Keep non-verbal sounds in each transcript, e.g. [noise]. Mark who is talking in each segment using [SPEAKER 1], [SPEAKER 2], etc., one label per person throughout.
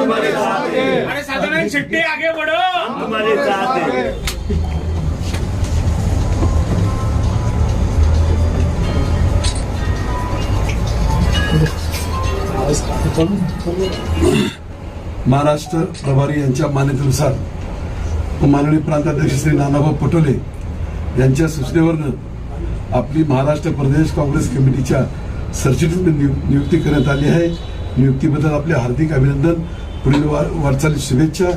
[SPEAKER 1] अरे सदानंद शेट्टी आगे बढ़ो.
[SPEAKER 2] हमारे साथ है
[SPEAKER 3] महाराष्ट्र प्रभारी यांच्या मान्यतेनुसार माननीय प्रांताध्यक्ष श्री नानाभाऊ पटोले यांच्या सूचनेवरनं आपली महाराष्ट्र प्रदेश काँग्रेस कमिटीच्या सरचिटणीस नियुक्ती करण्यात आली आहे. नियुक्तीबद्दल आपले हार्दिक अभिनंदन. पुढील वा- वाटचाली शुभेच्छा.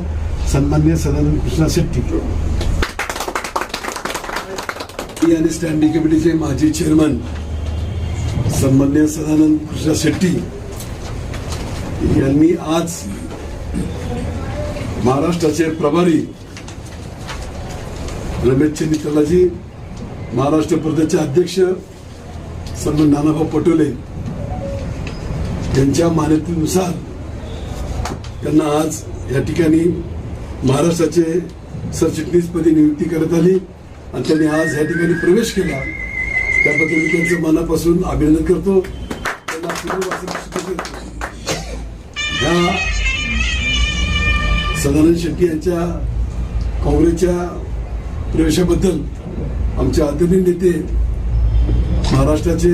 [SPEAKER 3] सन्मान्य सदानंद कृष्णा शेट्टी. आणि स्टँडिंग कमिटीचे माजी चेअरमन सन्मान्य सदानंद कृष्णा शेट्टी यांनी आज महाराष्ट्राचे प्रभारी रमेश चंदितलाजी महाराष्ट्र प्रदेशचे अध्यक्ष सन्मान नानाभाऊ पटोले यांच्या मान्यतेनुसार त्यांना आज या ठिकाणी महाराष्ट्राचे सरचिटणीसपदी नियुक्ती करण्यात आली आणि त्यांनी आज या ठिकाणी प्रवेश केला. त्याबद्दल मी त्यांचं मनापासून अभिनंदन करतो. त्यांना ह्या सदानंद शेट्टी यांच्या काँग्रेसच्या प्रवेशाबद्दल आमचे आदरणीय नेते महाराष्ट्राचे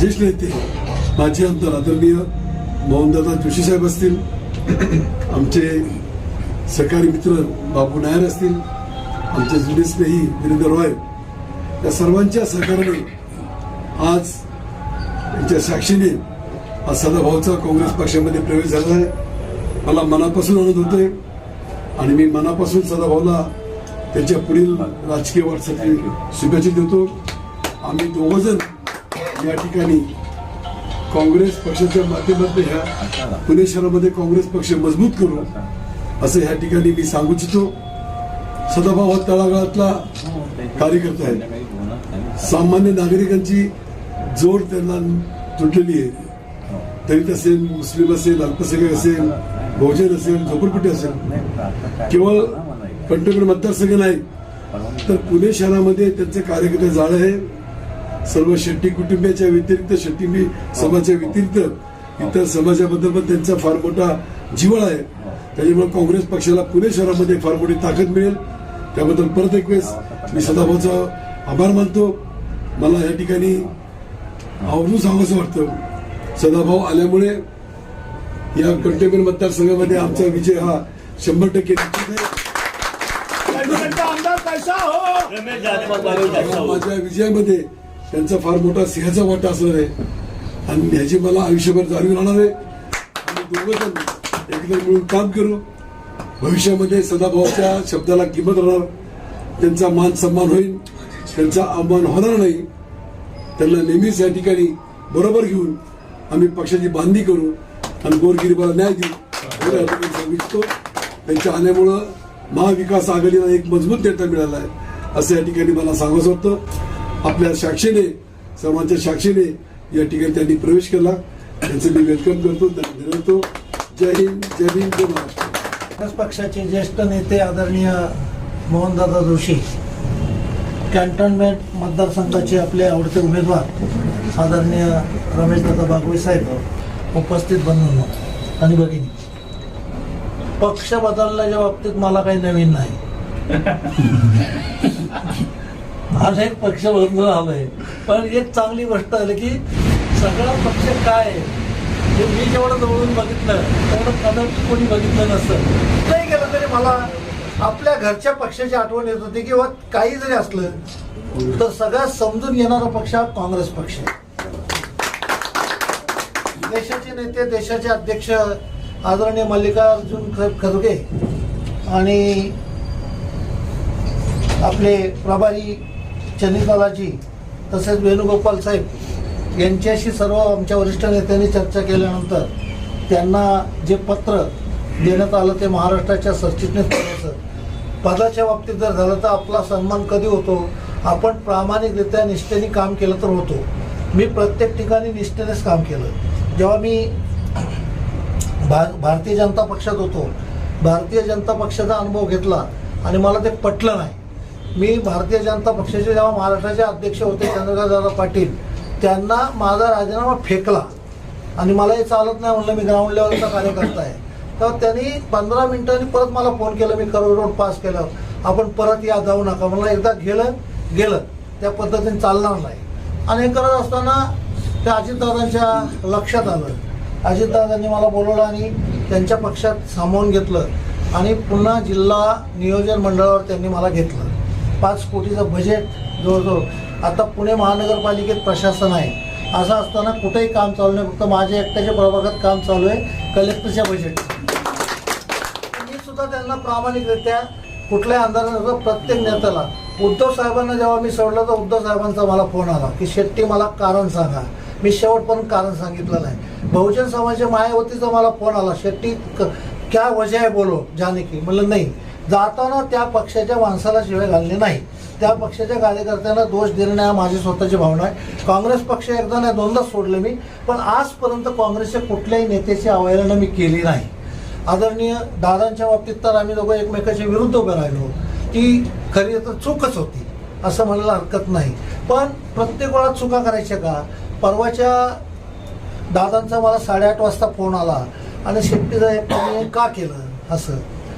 [SPEAKER 3] ज्येष्ठ नेते माजी आमदार आदरणीय मोहनदादा जोशी साहेब असतील [coughs] आमचे सहकारी मित्र बाबू नायर असतील आमचे जुने स्नेही वीरेंद्र रॉय या सर्वांच्या सहकार्याने आज त्यांच्या साक्षीने हा सदाभाऊचा काँग्रेस पक्षामध्ये प्रवेश झाला आहे. मला मनापासून आनंद होतोय आणि मी मनापासून सदाभाऊला त्याच्या पुढील राजकीय वाटचाली शुभेच्छा देतो. आम्ही दोघंजण या ठिकाणी काँग्रेस पक्षाच्या माध्यमातून ह्या पुणे शहरामध्ये काँग्रेस पक्ष मजबूत करू असं ह्या ठिकाणी मी सांगू इच्छितो. सदाभाऊ हा तळागाळातला कार्यकर्ता आहे. सामान्य नागरिकांची जोड त्यांना तुटलेली आहे. दलित असेल मुस्लिम असेल अल्पसंख्याक असेल बहुजन असेल झोपडपट्टी असेल. केवळ कंटोमेंट मतदारसंघ नाही तर पुणे शहरामध्ये त्यांचे कार्यकर्ते जाळ आहे सर्व शेट्टी कुटुंबियाच्या व्यतिरिक्त शेट्टी समाजाच्या व्यतिरिक्त इतर समाजाबद्दल पण त्यांचा फार मोठा जिव्हाळा आहे. त्याच्यामुळे काँग्रेस पक्षाला पुणे शहरामध्ये फार मोठी ताकद मिळेल. त्याबद्दल परत एक वेळेस मी सदाभाऊचा आभार मानतो. मला या ठिकाणी आवर्जून सांगायचं वाटतं. सदाभाऊ आल्यामुळे या कंटेनमेंट मतदारसंघामध्ये आमचा विजय हा शंभर टक्के निश्चित आहे.
[SPEAKER 2] हो.
[SPEAKER 3] माझ्या विजयामध्ये त्यांचा फार मोठा सिंहाचा वाटा असणार आहे. आणि ह्याची मला आयुष्यभर जाणीव राहणार आहे. आणि दोघं एकदा मिळून काम करू. भविष्यामध्ये सदाभाऊच्या शब्दाला किंमत राहणार. त्यांचा मान सन्मान होईल. त्यांचा अवमान होणार नाही. त्यांना नेहमीच या ठिकाणी बरोबर घेऊन आम्ही पक्षाची बांधणी करू आणि गोरगिरीबाला न्याय देऊ. एवढं त्यांच्या आल्यामुळं महाविकास आघाडीला एक मजबूत नेता मिळाला आहे. असं या ठिकाणी मला सांगायचं होतं आपल्या साक्षीने सर्वांच्या साक्षीने या ठिकाणी त्यांनी प्रवेश केला. त्यांचं मी वेलकम करतो त्यांना धन्यवाद. जय हिंद जय भीम जय महाराष्ट्र.
[SPEAKER 4] काँग्रेस पक्षाचे ज्येष्ठ नेते आदरणीय मोहनदादा जोशी कॅन्टोन्मेंट मतदारसंघाचे आपले आवडते उमेदवार आदरणीय रमेशदादा बागवे साहेब उपस्थित बंधूंनो आणि भगिनी. पक्ष बदलण्याच्या बाबतीत मला काही नवीन नाही. [laughs] अनेक पक्ष बदलून आलोय. पण एक चांगली गोष्ट आली की सगळा पक्ष काय आहे? हे मी जेवढं जवळून बघितलं तेवढं कदाचित कोणी बघितलं नसतं नाही गेलं तरी मला आपल्या घरच्या पक्षाची आठवण येत होती किंवा काही जरी असलं तर सगळ्यात समजून घेणारा पक्ष हा काँग्रेस पक्ष देशाचे नेते देशाचे अध्यक्ष आदरणीय मल्लिकार्जुन खरगे आणि आपले प्रभारी चनितालाजी तसेच वेणुगोपाल साहेब यांच्याशी सर्व आमच्या वरिष्ठ नेत्यांनी चर्चा केल्यानंतर त्यांना जे पत्र देण्यात आलं ते महाराष्ट्राच्या सरचिटणीस पदाचं पदाच्या बाबतीत जर झालं तर आपला सन्मान कधी होतो? आपण प्रामाणिकरित्या निष्ठेने काम केलं तर होतो. मी प्रत्येक ठिकाणी निष्ठेनेच काम केलं. जेव्हा मी भा भारतीय जनता पक्षात होतो भारतीय जनता पक्षाचा अनुभव घेतला आणि मला ते पटलं नाही. मी भारतीय जनता पक्षाचे जेव्हा महाराष्ट्राचे अध्यक्ष होते चंद्रकांतदादा पाटील त्यांना माझा राजीनामा फेकला. आणि मला हे चालत नाही म्हणलं मी ग्राउंड लेवलचा कार्यकर्ता आहे. तर त्यांनी पंधरा मिनिटांनी परत मला फोन केला मी करोड रोड पास केलं आपण परत या जाऊ नका. मला एकदा गेलं गेलं. त्या पद्धतीने चालणार नाही. आणि हे करत असताना त्या अजितदादांच्या लक्षात आलं. अजितदादांनी मला बोलवलं आणि त्यांच्या पक्षात सामावून घेतलं. आणि पुन्हा जिल्हा नियोजन मंडळावर त्यांनी मला घेतलं. पाच कोटीचं बजेट जवळजवळ. आता पुणे महानगरपालिकेत प्रशासन आहे. असं असताना कुठेही काम चालू नाही. फक्त माझ्या एकट्याच्या प्रभागात काम चालू आहे. कलेक्टरच्या बजेट मी सुद्धा त्यांना प्रामाणिकरित्या कुठल्याही अंदाजानुसार प्रत्येक नेत्याला उद्धव साहेबांना जेव्हा मी सोडलं तर उद्धव साहेबांचा मला फोन आला. की शेट्टी मला कारण सांगा. मी शेवटपर्यंत कारण सांगितलं नाही. बहुजन समाजाच्या मायावतीचा मला फोन आला. शेट्टी क्या वजह आहे बोलो जाने की. म्हणलं नाही. जाताना त्या पक्षाच्या माणसाला शिवाय घालणे नाही. त्या पक्षाच्या कार्यकर्त्यांना दोष देणे हा माझी स्वतःची भावना आहे. काँग्रेस पक्ष एकदा नाही दोनदा सोडले मी. पण आजपर्यंत काँग्रेसच्या कुठल्याही नेत्याची अवहेलना मी केली नाही. आदरणीय दादांच्या बाबतीत तर आम्ही दोघं एकमेकाच्या विरुद्ध उभे राहिलो. ती खरी तर चूकच होती असं म्हणायला हरकत नाही. पण प्रत्येक वेळा चुका करायच्या का? परवाच्या दादांचा मला साडेआठ वाजता फोन आला. आणि शेट्टी साहेब का केलं? असं.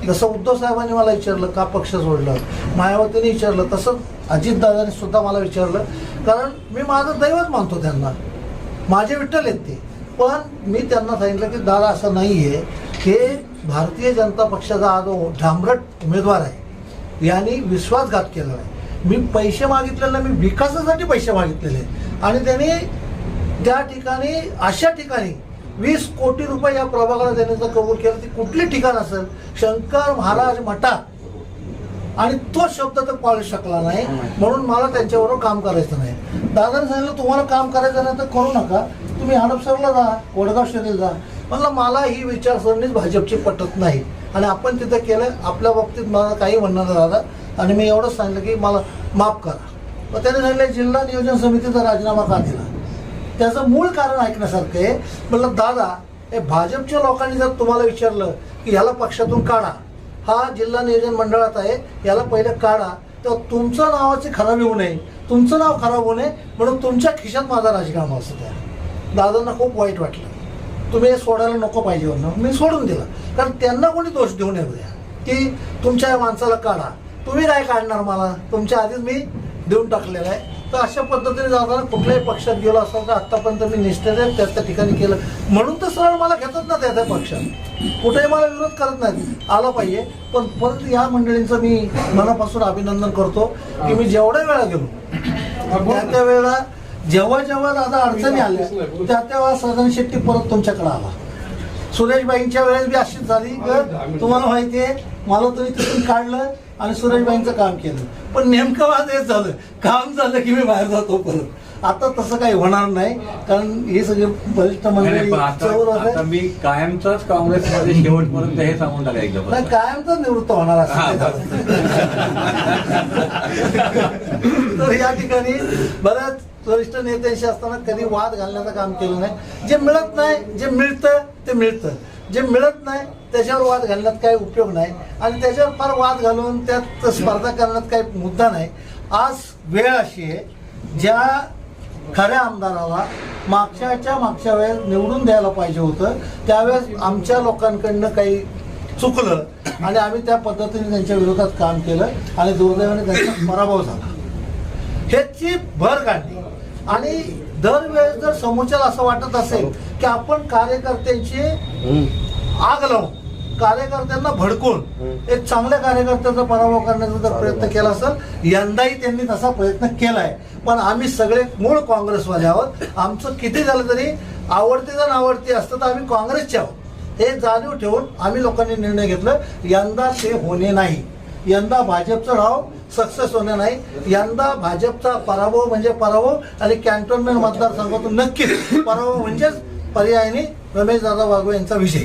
[SPEAKER 4] जसं उद्धव साहेबांनी मला विचारलं का पक्ष सोडलं? मायावतीने विचारलं तसं अजितदादांनी सुद्धा मला विचारलं. कारण मी माझं दैवत मानतो त्यांना. माझे विठ्ठल आहेत ते. पण मी त्यांना सांगितलं की दादा असं नाही आहे हे भारतीय जनता पक्षाचा हा जो ढांबरट उमेदवार आहे यांनी विश्वासघात केलेला आहे मी पैसे मागितलेले मी विकासासाठी पैसे मागितलेले आणि त्यांनी त्या ठिकाणी अशा ठिकाणी वीस कोटी रुपये या प्रभागाला देण्याचं कबूल केलं. ती कुठली ठिकाण असेल? शंकर महाराज मठा आणि तो शब्द तर पाळू शकला नाही. म्हणून मला त्यांच्याबरोबर काम करायचं नाही. दादाने सांगितलं तुम्हाला काम करायचं नाही तर करू नका. तुम्ही हडपसरला जा वडगाव शहरीला जा. म्हणलं मला ही विचारसरणीच भाजपची पटत नाही. आणि आपण तिथं केलं. आपल्या बाबतीत मला काही म्हणणं दादा. आणि मी एवढंच सांगितलं की मला माफ करा. मग त्याने सांगितलं जिल्हा नियोजन समितीचा राजीनामा का दिला? त्याचं मूळ कारण ऐकण्यासारखं आहे. म्हटलं दादा हे भाजपच्या लोकांनी जर तुम्हाला विचारलं की ह्याला पक्षातून काढा हा जिल्हा नियोजन मंडळात आहे याला पहिलं काढा तर तुमचं नावाचे खराब येऊ नये तुमचं नाव खराब होऊ नये म्हणून तुमच्या खिशात माझा राजीनामा असत द्या. दादांना खूप वाईट वाटलं. तुम्ही हे सोडायला नको पाहिजे हो म्हणून मी सोडून दिलं. कारण त्यांना कोणी दोष देऊ नये उद्या. की तुमच्या या माणसाला काढा. तुम्ही काय काढणार मला? तुमच्या आधीच मी देऊन टाकलेलं आहे. तर अशा पद्धतीने जाताना कुठल्याही पक्षात गेलो असतो तर आतापर्यंत मी निष्ठेने त्या त्या ठिकाणी केलं. म्हणून तर सरळ मला घेतात ना त्या त्या पक्षात. कुठेही मला विरोध करत नाहीत. आला पाहिजे. पण परत या मंडळींचं मी मनापासून अभिनंदन करतो की मी जेवढ्या वेळा गेलो त्या त्या वेळेला जेव्हा जेव्हा दादा अडचणी आल्या त्या तेव्हा सदन शेट्टी परत तुमच्याकडे आला. सुरेशबाईंच्या वेळेस बी अशीच झाली तुम्हाला माहिती आहे मला तुम्ही तिथून काढलं आणि सुरेशबाईंचं काम केलं. पण नेमकं माझं हेच झालं. काम झालं की मी बाहेर जातो परत. आता तसं काही होणार नाही कारण हे सगळे वरिष्ठ मंडळी
[SPEAKER 5] आता
[SPEAKER 4] होते
[SPEAKER 5] मी कायमचाच काँग्रेसमध्ये शेवटपर्यंत हे सांगून टाका
[SPEAKER 4] नाही
[SPEAKER 5] एकदा
[SPEAKER 4] कायमच निवृत्त होणार असं. तर या ठिकाणी बऱ्याच वरिष्ठ नेत्यांशी असताना कधी वाद घालण्याचं काम केलं नाही. जे मिळत नाही जे मिळतं ते मिळतं. जे मिळत नाही त्याच्यावर वाद घालण्यात काही उपयोग नाही. आणि त्याच्यावर फार वाद घालून त्यात स्पर्धा करण्यात काही मुद्दा नाही. आज वेळ अशी आहे ज्या खऱ्या आमदाराला मागच्याच्या मागच्या वेळेस निवडून द्यायला पाहिजे होतं त्यावेळेस आमच्या लोकांकडनं काही चुकलं आणि आम्ही त्या पद्धतीने त्यांच्या विरोधात काम केलं आणि दुर्दैवाने त्यांचा पराभव झाला. ह्याची भर काढली. आणि दरवेळेस जर समोरच्याला असं वाटत असेल की आपण कार्यकर्त्यांची आग लावून कार्यकर्त्यांना भडकून एक चांगल्या कार्यकर्त्याचा पराभव करण्याचा जर प्रयत्न केला असेल यंदाही त्यांनी तसा प्रयत्न केलाय. पण आम्ही सगळे मूळ काँग्रेसवाले आहोत. आमचं किती झालं तरी आवडते जर आवडते असतं तर आम्ही काँग्रेसचे आहोत. हे जाणीव ठेवून आम्ही लोकांनी निर्णय घेतलं यंदा ते होणे नाही. यंदा भाजपचं नाव सक्सेस होणे नाही. यंदा भाजपचा पराभव म्हणजे पराभव आणि कॅन्टोन्मेंट मतदारसंघातून नक्कीच पराभव म्हणजेच पर्यायाने रमेश दादा वाघवे यांचा विजय.